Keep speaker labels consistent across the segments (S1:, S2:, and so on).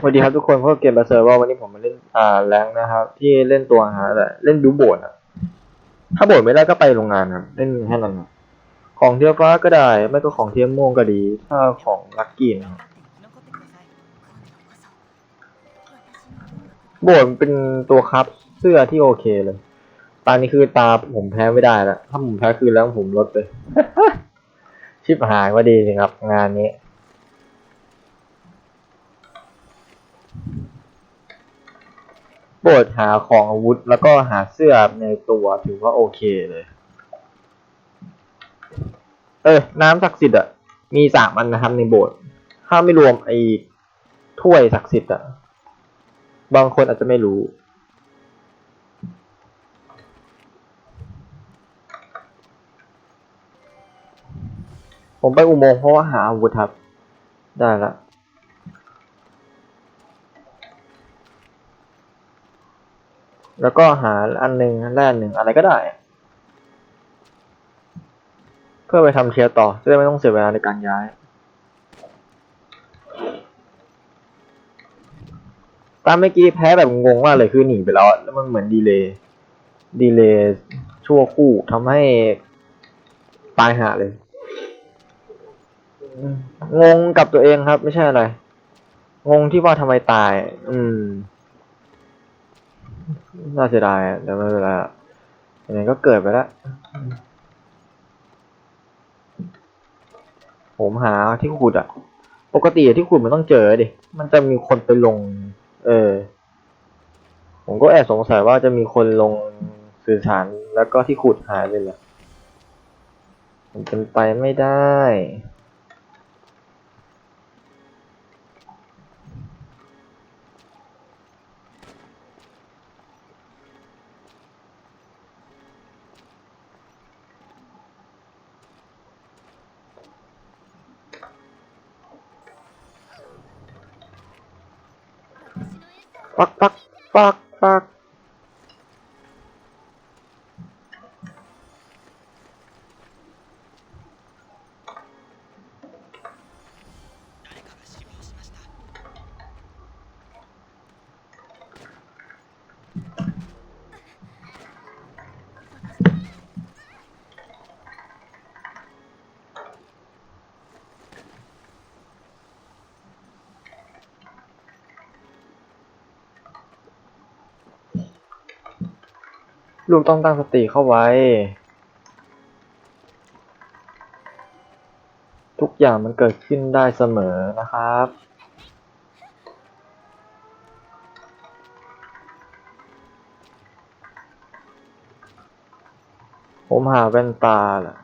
S1: สวัสดีครับทุกคนพวกเกมบาเซอร์ว่าวันนี้ผมมาเล่นอ่าแรงค์นะครับ ที่เล่นตัวหาแต่เล่นดูโบดอะ ถ้าโบดไม่ได้ก็ไปโรงงานครับเล่นแค่นั้นครับของเทียมฟ้าก็ได้ ไม่ก็ของเทียมม่วงก็ดี ถ้าของลักกี้นะครับโบดเป็นตัวครับเสื้อที่โอเคเลยตอนนี้คือตาผมแพ้ไม่ได้แล้วถ้าผมแพ้คืนแล้วผมลดเลย ชิบหายว่าดีจริครับ งานนี้ โปรดหาของอาวุธแล้วก็หาเสื้อในตัวถือว่าโอเคเลย เออ น้ำศักดิ์สิทธิ์อะ มีสามอันนะครับในโบสถ์ถ้าไม่รวมไอ้ถ้วยศักดิ์สิทธิ์อะ บางคนอาจจะไม่รู้ ผมไปอุโมงค์เพราะว่าหาอาวุธครับ ได้ละ แล้วก็หาอันหนึ่งแร่หนึ่งอะไรก็ได้ เพื่อไปทำเทียร์ต่อ จะได้ไม่ต้องเสียเวลาในการย้าย ตามเมื่อกี้แพ้แบบงงมากเลยคือหนีไปแล้ว แล้วมันเหมือนดีเลย์ดีเลย์ชั่วคู่ทำให้ตายหาเลย งงกับตัวเองครับไม่ใช่อะไร งงที่ว่าทำไมตาย อืม น่าเสียดายอะแต่ไม่เป็นไรอะยังไงก็เกิดไปแล้ว ผมหาที่ขุดอะ ปกติที่ขุดมันต้องเจอดิ มันจะมีคนไปลง เออ ผมก็แอบสงสัยว่าจะมีคนลงสื่อสารแล้วก็ที่ขุดหายไปเลยมันเป็นไปไม่ได้ ปักปัก ลูกต้องตั้งสติเข้าไว้ ทุกอย่างมันเกิดขึ้นได้เสมอนะครับผมหาแว่นตาแหละ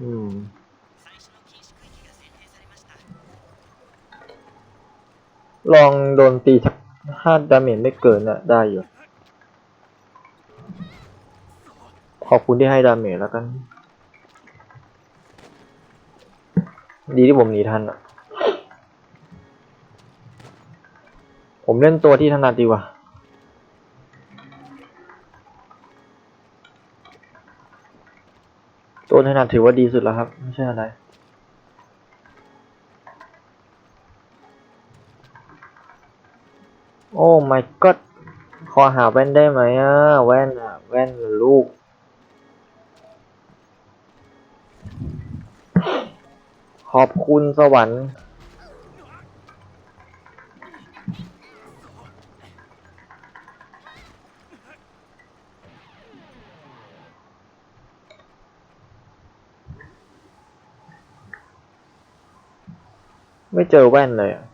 S1: อืม ลองโดนตีห้าดาเมจไม่เกินน่ะ ได้อยู่ อบคุณที่ให้ดาเมจแล้วกัน ดีที่ผมหนีทันอะผมเล่นตัวที่ถนัดดีกว่าตัวถนัดถือว่าดีสุดแล้วครับ ไม่ใช่อะไรโอ้ my god ขอหาแว่นได้ไหมอะ แว่นอะ แว่นลูก ขอบคุณสวรรค์ ไม่เจอแว่นเลยอะ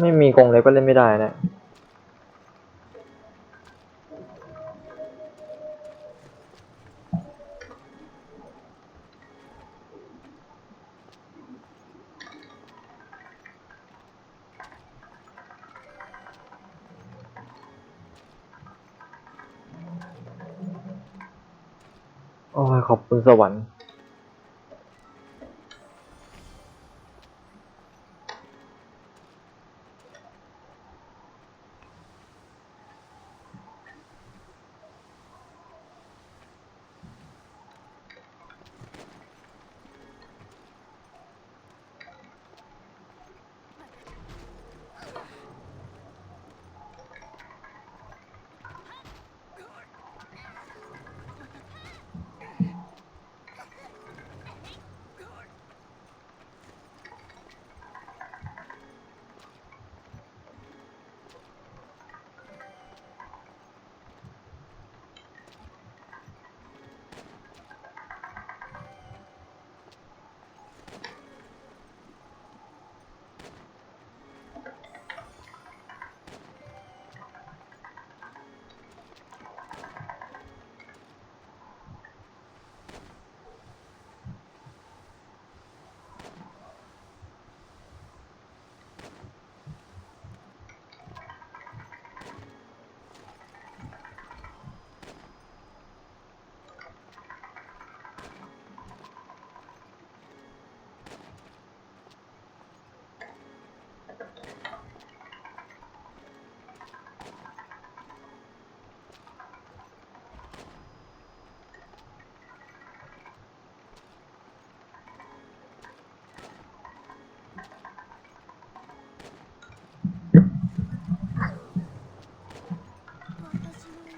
S1: ไม่มีกรงเล็กก็เล่นไม่ได้นะโอ้ยขอบคุณสวรรค์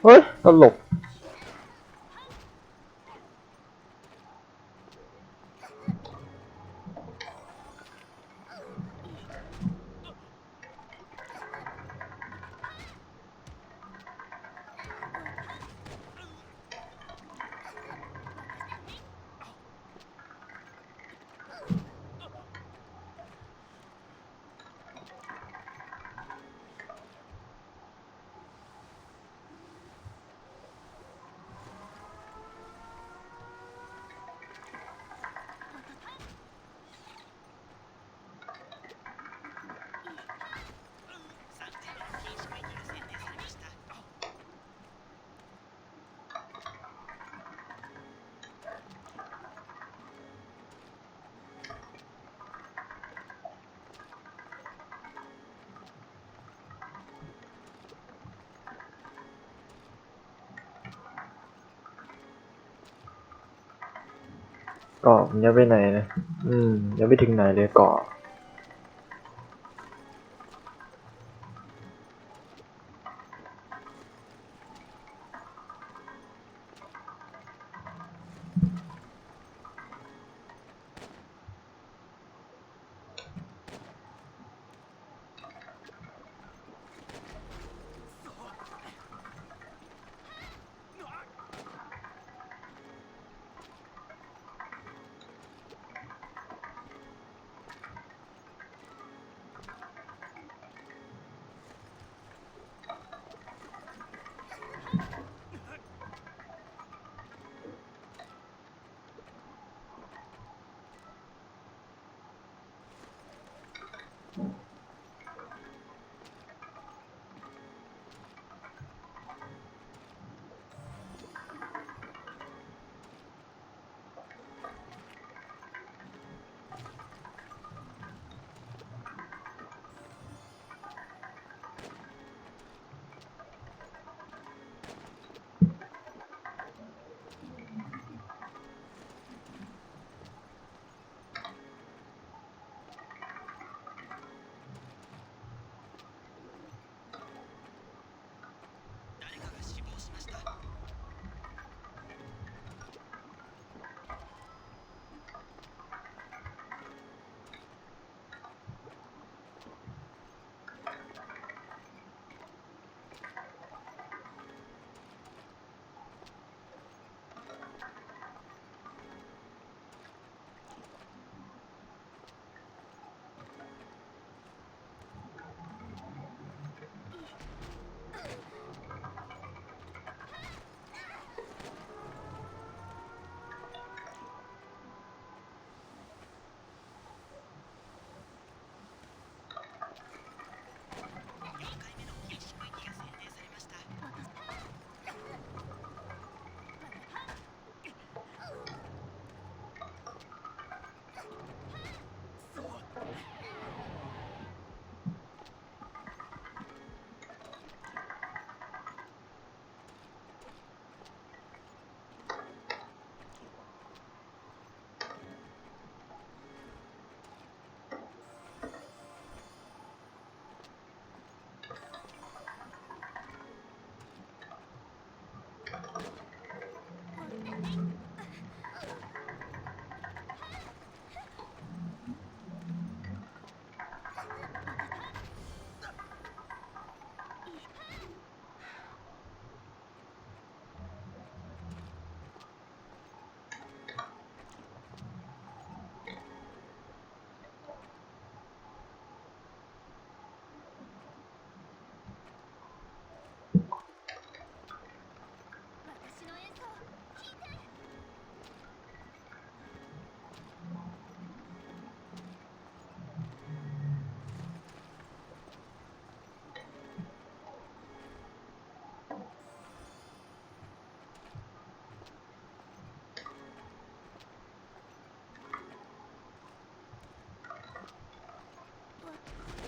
S1: เฮ้ยตลก เกาะมันยังไปไหนนะ อืม ยังไม่ถึงไหนเลยเกาะ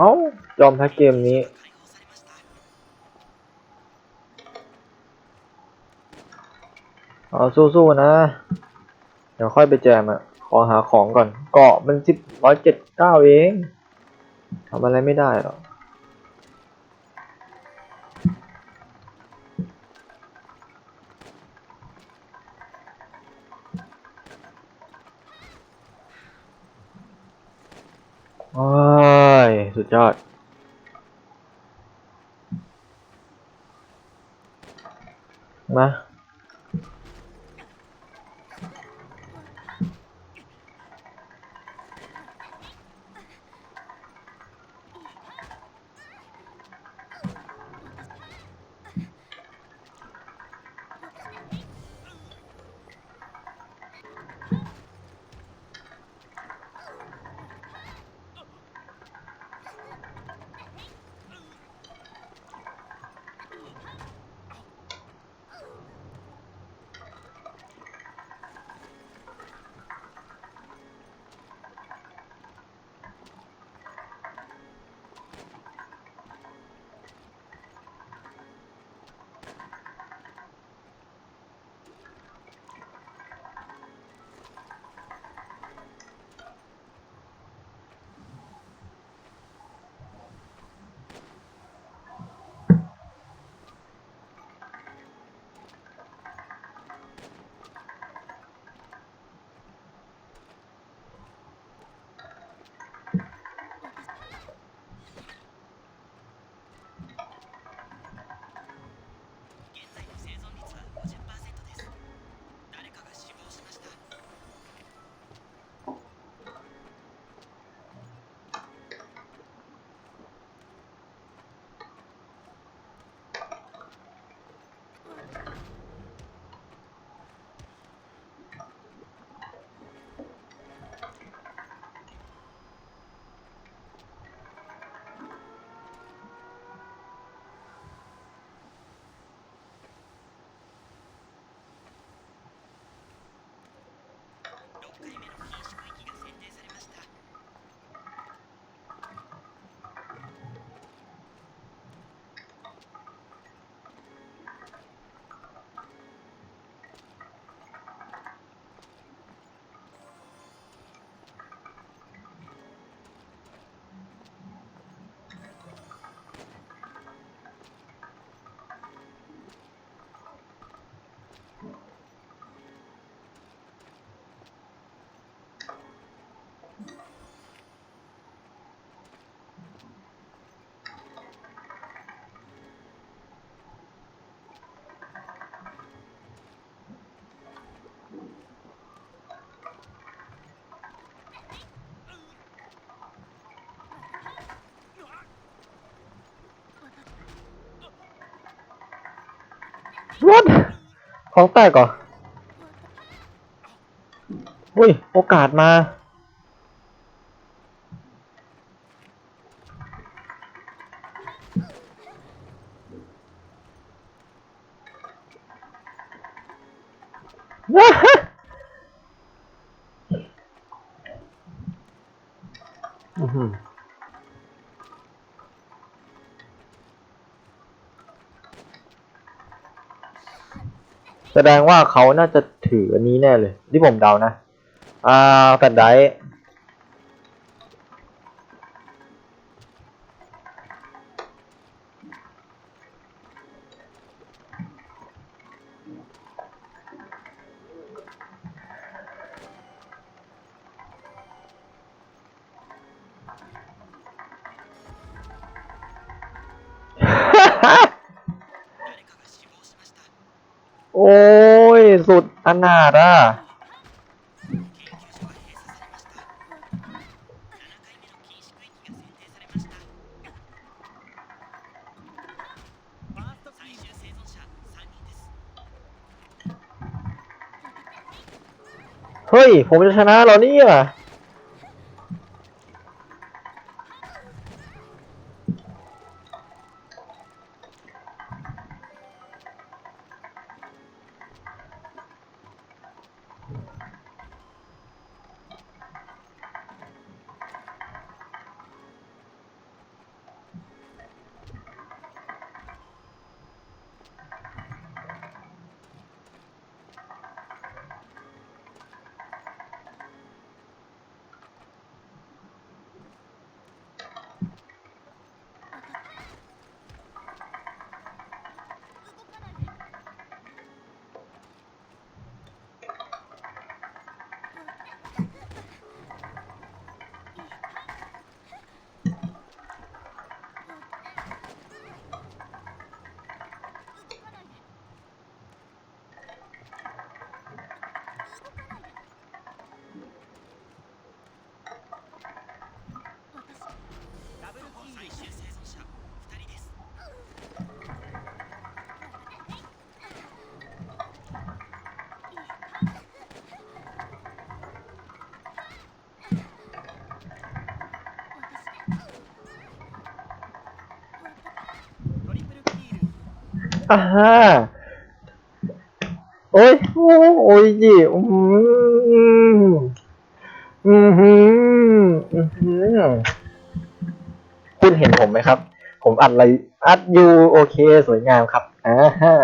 S1: เอ้ายอมแพ้เกมนี้ เอาสู้ๆนะ เดี๋ยวค่อยไปแจมอะ ขอหาของก่อน เกาะมันสิบร้อยเจ็ดเก้าเองทำอะไรไม่ได้หรอก สุดยอด มา อ้ของแตกเหรออุ้ย โอกาสมา อื้อหือ แสดงว่าเขาน่าจะถืออันนี้แน่เลย ที่ผมเดานะ อ่าแฟนไดร์ อนา
S2: ร่า
S1: เฮ้ย ผมจะชนะเหรอเนี่ย อ่าฮะโอ้ยโอ้ยจีอืมอืมอืมอืมคุณเห็นผมไหมครับ ผมอัดอะไรอัดอยู่โอเค สวยงามครับอ่าฮะ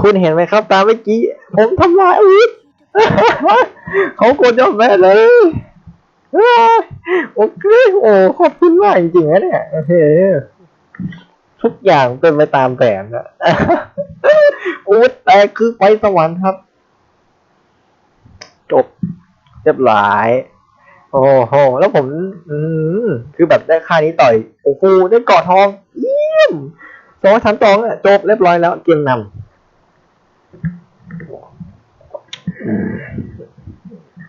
S1: คุณเห็นไหมครับ ตามเมื่อกี้ ผมทำลายอาวุธเขาโกดยอมแม่เลยโอเคโอ้ขอบคุณมากจริงๆนะเนี่ยโอเค ทุกอย่างเป็นไปตามแผนนะโอ้แต่คือไปสวรรค์ครับ จบเรียบร้อยโอ้โห แล้วผม อืมคือแบบได้ค่านี้ต่อยโอ้โหได้กาะทองเยี่ยมสองชั้นตองอะจบเรียบร้อยแล้ว เกมนำ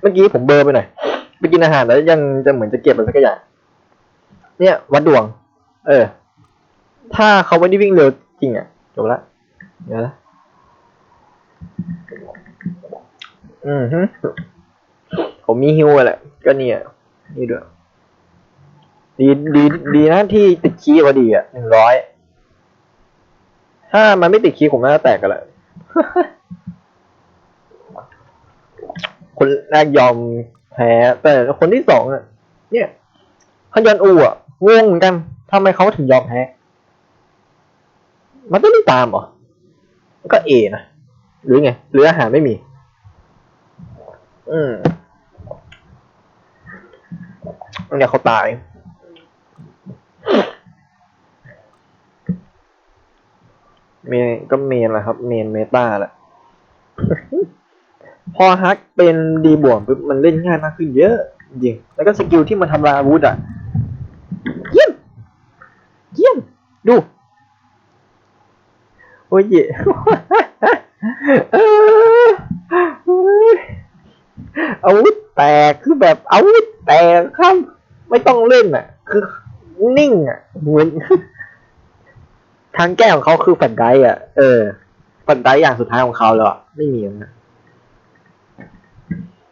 S1: เมื่อกี้ผมเบอร์ไปหน่อยไปกินอาหารแล้วยังจะเหมือนจะเก็บอะไรสักอย่างเนี่ย วัดดวง เออ ถ้าเขาไม่ได้วิ่งเร็วจริงอะจบละเดี๋ยวนะอืมฮึผมมีฮิวอะแหละ ก็เนี่ยนี่ด้วยดีดีดีนะที่ติดคีย์พอดีอะหนึ่งร้อยถ้ามันไม่ติดคีย์ผมน่าจะแตกกันแหละคนแรกยอมแพ้แต่คนที่สองอะ เนี่ยฮยอนอูอะงงเหมือนกันทำไมเขาถึงยอมแพ้ มันต้องไม่ตามหรอก็เอนะหรือไงหรืออาหารไม่มี อืมเนี่ยเขาตาย เมนก็เมนแหละครับ เมนเมตาแหละ พอฮักเป็นดีบวกปุ๊บมันเล่นง่ายมากขึ้นเยอะ จริง แล้วก็สกิลที่มันทำลายอาวุธอะ เยี่ยม เยี่ยม ดู โอ้ยอออาวุธแตกคือแบบอาวุธแตกครับ ไม่ต้องเล่นอะ คือนิ่งอะเหมือนทางแก้ของเขาคือฝันไดอะ เออฝันไดอย่างสุดท้ายของเขาแล้วไม่มีนะ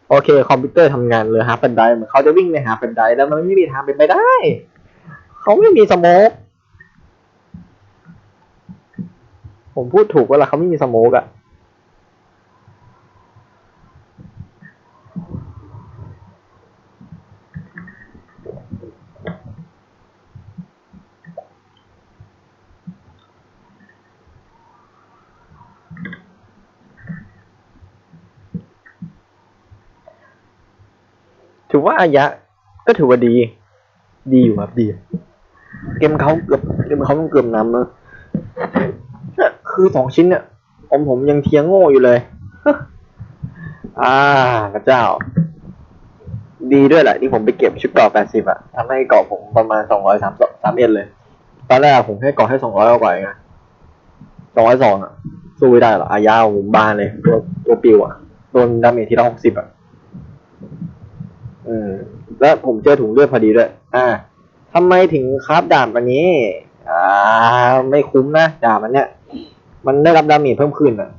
S1: โอเค คอมพิวเตอร์ทำงานเลยหาฟันไดเหมือนเขาจะวิ่งไปหาแฟนไดแล้วมันไม่มีทางเป็นไปได้ เขาไม่มีสโมก ผมพูดถูกว่าล่ะเขาไม่มีสโมกอะถือว่าอายะ ก็ถือว่าดี ดีอยู่ครับดี เกมเขาเกือบเกมเขาต้องเกือบนำนะ คือสองชิ้นเนี่ยผมผมยังเทียงโง่อยู่เลย อ่าพระเจ้า ดีด้วยแหละที่ผมไปเก็บชุดเกาะแปดสิบอะทำให้เกาะผมประมาณสองร้อยสามสามเอ็ดเลย ตอนแรกผมแค่เกาะให้สองร้อยกว่าเองสองร้อยสองอะสู้ไม่ได้หรออายาผมบานเลยตัวตัวปิวอะโดนดาเมจทีละหกสิบอะอืม แล้วผมเจอถุงเลือดพอดีด้วย อ่าทำไมถึงคราฟดาบอันนี้ อ่า ไม่คุ้มนะดาบอันเนี้ย มันได้รับดาเมจเพิ่มขึ้นอะ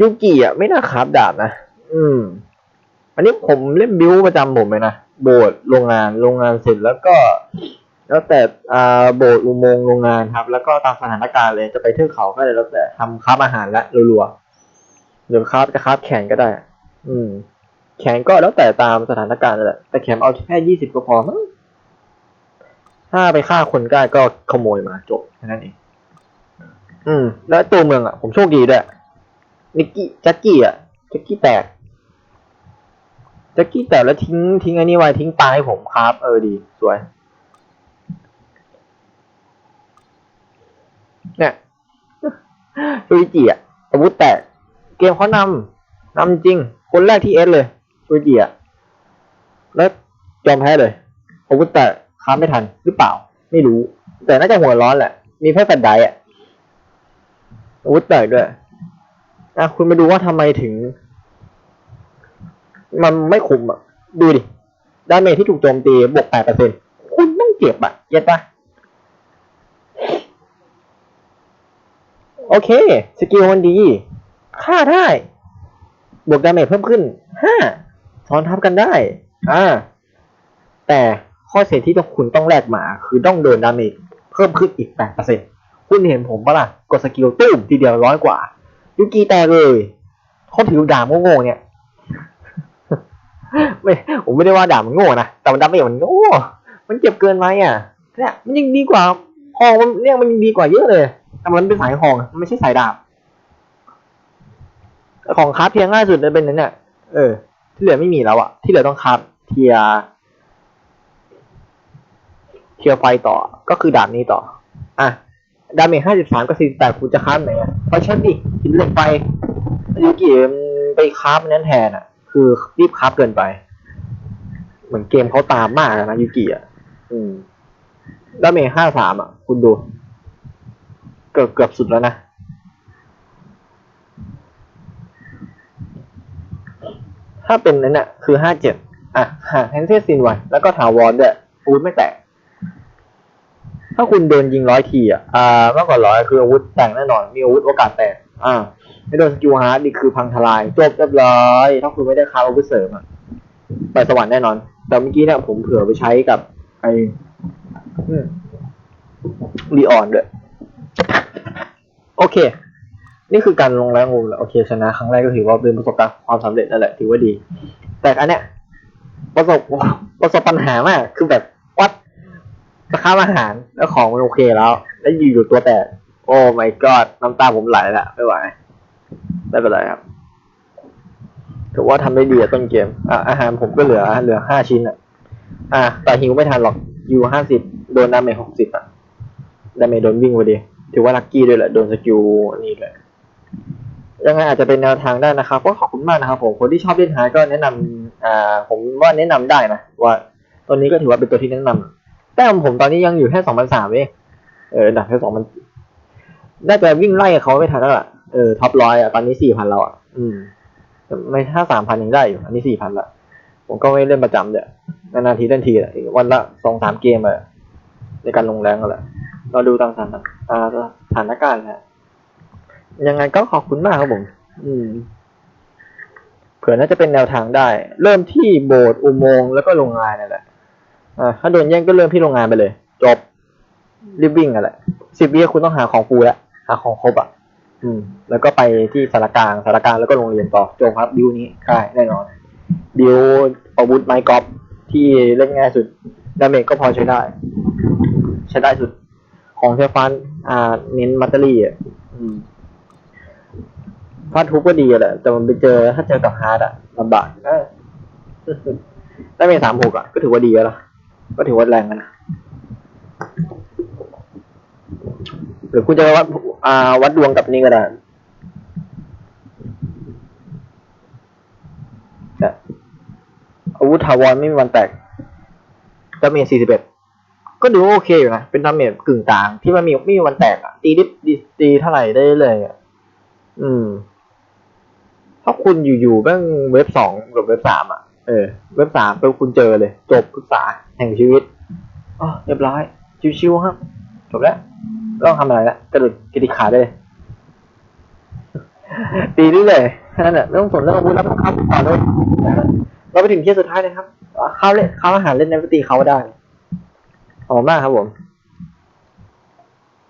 S1: ยูกิอะ ไม่น่าคราฟดาบนะ อืม อันนี้ผมเล่นบิวประจำผมเลยนะ โบสถ์โรงงาน โรงงานเสร็จแล้วก็ แล้วแต่อ่าโบสถ์อุโมงค์โรงงานครับ แล้วก็ตามสถานการณ์เลย จะไปเทือกเขาก็เลยแล้วแต่ทำคราฟอาหารละรัวๆหรือคราฟจะคราฟแข่งก็ได้ อืม แขนก็แล้วแต่ตามสถานการณ์แหละ แต่แขนเอาแค่ยี่สิบก็พอมั้ง ถ้าไปฆ่าคนได้ก็ขโมยมาจบแค่นั้นเองอืม แล้วตัวเมืองอะ ผมโชคดีด้วยนิกกี้แจ็คกี้อะแจ็คกี้แตกแจ็คกี้แตกแล้วทิ้งทิ้งไอ้นี่ไว้ทิ้งปลาให้ผมครับ เออดี สวย เนี่ยซูอิจิอะอาวุธแตก เกมเขานำนำจริง คนแรกที่เอสเลยซูอิจิอะแล้วยอมแพ้เลยอาวุธแตก ค้าไม่ทันหรือเปล่า ไม่รู้ แต่น่าจะหัวร้อนแหละ มีแค่แฟนไดอะอาวุธแตกด้วยอะคุณมาดูว่าทำไมถึง มันไม่คุ้มอะ ดูดิดาเมจที่ถูกโจมตีบวกแปดเปอร์เซ็นคุณต้องเจ็บอะเก็ตปะโอเค สกิลมันดีฆ่าได้ บวกดาเมจเพิ่มขึ้นห้าซ้อนทับกันได้ อ่า แต่ ข้อเสียที่ต้องคุณต้องแลกมา คือต้องโดนดาเมจเพิ่มขึ้นอีก 8%คุณเห็นผมปะล่ะ กดสกิลตุ้มทีเดียวร้อยกว่ายูกีแตกเลยเขาถือดาบโง่ๆเนี่ยไม่ผมไม่ได้ว่าดาบมันโง่นะ แต่มันดาเมจมันโง่มันเจ็บเกินไปอะเนี่ยมันยังดีกว่าหองมันเนี่ยมันยังดีกว่าเยอะเลย แต่มันเป็นสายหองมันไม่ใช่สายดาบ ของคราฟเพียง่ายสุดเลยเป็นนั้นเนี่ยเออ ที่เหลือไม่มีแล้วอะที่เหลือต้องคราฟเทียร์ เทียร์ไฟต่อ ก็คือดาบนี้ต่อ อะ ดาเมจห้าสิบสามกับสี่สิบแปดคุณจะคราฟไหนอะเพราะฉันดิหินเหล็กไฟยูกิไปคราฟนั้นแทนอะ คือรีบคราฟเกินไป เหมือนเกมเขาตามมากนะยูกิอะ อืม ดาเมจห้าสามอะคุณดู เกือบเกือบสุดแล้วนะถ้าเป็นนั้นน่ะคือห้าเจ็ดอะหาแฮนเซซินไว้แล้วก็ถาวรด้วยอาวุธไม่แตก ถ้าคุณโดนยิงร้อยทีอะอ่ามากกว่าร้อยคืออาวุธแตกแน่นอน มีอาวุธโอกาสแตกอ่าไม่โดนสกิลฮาร์ดนี่คือพังทลายจบเรียบร้อยถ้าคุณไม่ได้คาร์อาวุธเสริมอะไปสวรรค์แน่นอน แต่เมื่อกี้เนี่ยผมเผื่อไปใช้กับไอลีออนด้วยโอเค นี่คือการลงแรงงูแหละโอเคชนะครั้งแรกก็ถือว่าเป็นประสบการณ์ความสำเร็จนั่นแหละถือว่าดี แต่อันเนี้ยประสบประสบปัญหามากคือแบบ วัดราคาอาหารแล้วของมันโอเคแล้ว แล้วอยู่อยู่ตัวแตกโอ้ my god น้ำตาผมไหลละไม่ไหวไม่เป็นไรครับถือว่าทำได้ดีต้นเกมอะอาหารผมก็เหลือเหลือห้าชิ้นอะ อะแต่หิวไม่ทันหรอกอยู่ห้าสิบโดนดาเมจหกสิบอะดาเมจโดนวิ่งพอดีถือว่าลัคกี้ด้วยแหละโดนสกิลนี่เลยยังไงอาจจะเป็นแนวทางได้นะครับก็ขอบคุณมากนะครับผมคนที่ชอบเล่นฮาร์ก็แนะนำอ่าผมว่าแนะนำได้นะว่าตัวนี้ก็ถือว่าเป็นตัวที่แนะนำ แต้มผมตอนนี้ยังอยู่แค่สองพันสามเองเออดับแค่สองพันได้แต่วิ่งไล่เขาไม่ทันแล้วล่ะเออท็อปร้อยอะตอนนี้สี่พันแล้วอะ อืมแต่ไม่ถ้าสามพันยังได้อยู่ อันนี้สี่พันละผมก็ไม่เล่นประจำเดี๋ยนานๆทีเล่นทีอะวันละสองสามเกมอะในการลงแรงก็แหละเราดูตามสถานสถานการณ์ฮะยังไงก็ขอบคุณมากครับผม อืม เผื่อน่าจะเป็นแนวทางได้ เริ่มที่โบสถ์อุโมงค์แล้วก็โรงงานนั่นแหละ อ่าถ้าโดนแย่งก็เริ่มที่โรงงานไปเลย จบรีบวิ่งกันแหละสิบวิคุณต้องหาของฟูแล้วหาของครบอะ อืม แล้วก็ไปที่สารกลางสารกลางแล้วก็โรงเรียนต่อจบครับดิวนี้ได้แน่นอนดิวอาวุธไม้กอล์ฟที่เล่นง่ายสุดดาเมจก็พอใช้ได้ ใช้ได้สุดของเทฟันอ่า เน้นมัตเตอรี่อะอืมฟาดทุบก็ดีอะแหละ แต่มันไปเจอถ้าเจอกับฮาร์ดอะลำบากได้เมสามหกอะ ก็ถือว่าดีแล้วล่ะ ก็ถือว่าแรงกันนะ หรือคุณจะวัดอ่าวัดดวงกับนี่ก็ได้อาวุธถาวรไม่มีวันแตกดาเมจสี่สิบเอ็ดก็ดูโอเคอยู่นะ เป็นดาเมจกึ่งกลางที่มันมีไม่มีวันแตกอะตีดิบดีตีเท่าไหร่ได้เลยอะอืม ถ้าคุณอยู่ๆแม่งเว็บสองกับเว็บสามอะ เออ เว็บสามไปคุณเจอเลย จบศึกษาแห่งชีวิตอ๋อเรียบร้อย ชิวๆครับ จบแล้วไม่ต้องทำอะไรละกระดุดกระดิกขาได้เลยตีได้เลยแค่นั้นแหละไม่ต้องสนเรื่องอาวุธแล้วเข้าต่อเลยเราไปถึงเคสสุดท้ายเลยครับเข้าเล่นเข้าอาหารเล่นในปตีเขาได้ขอบมากครับผม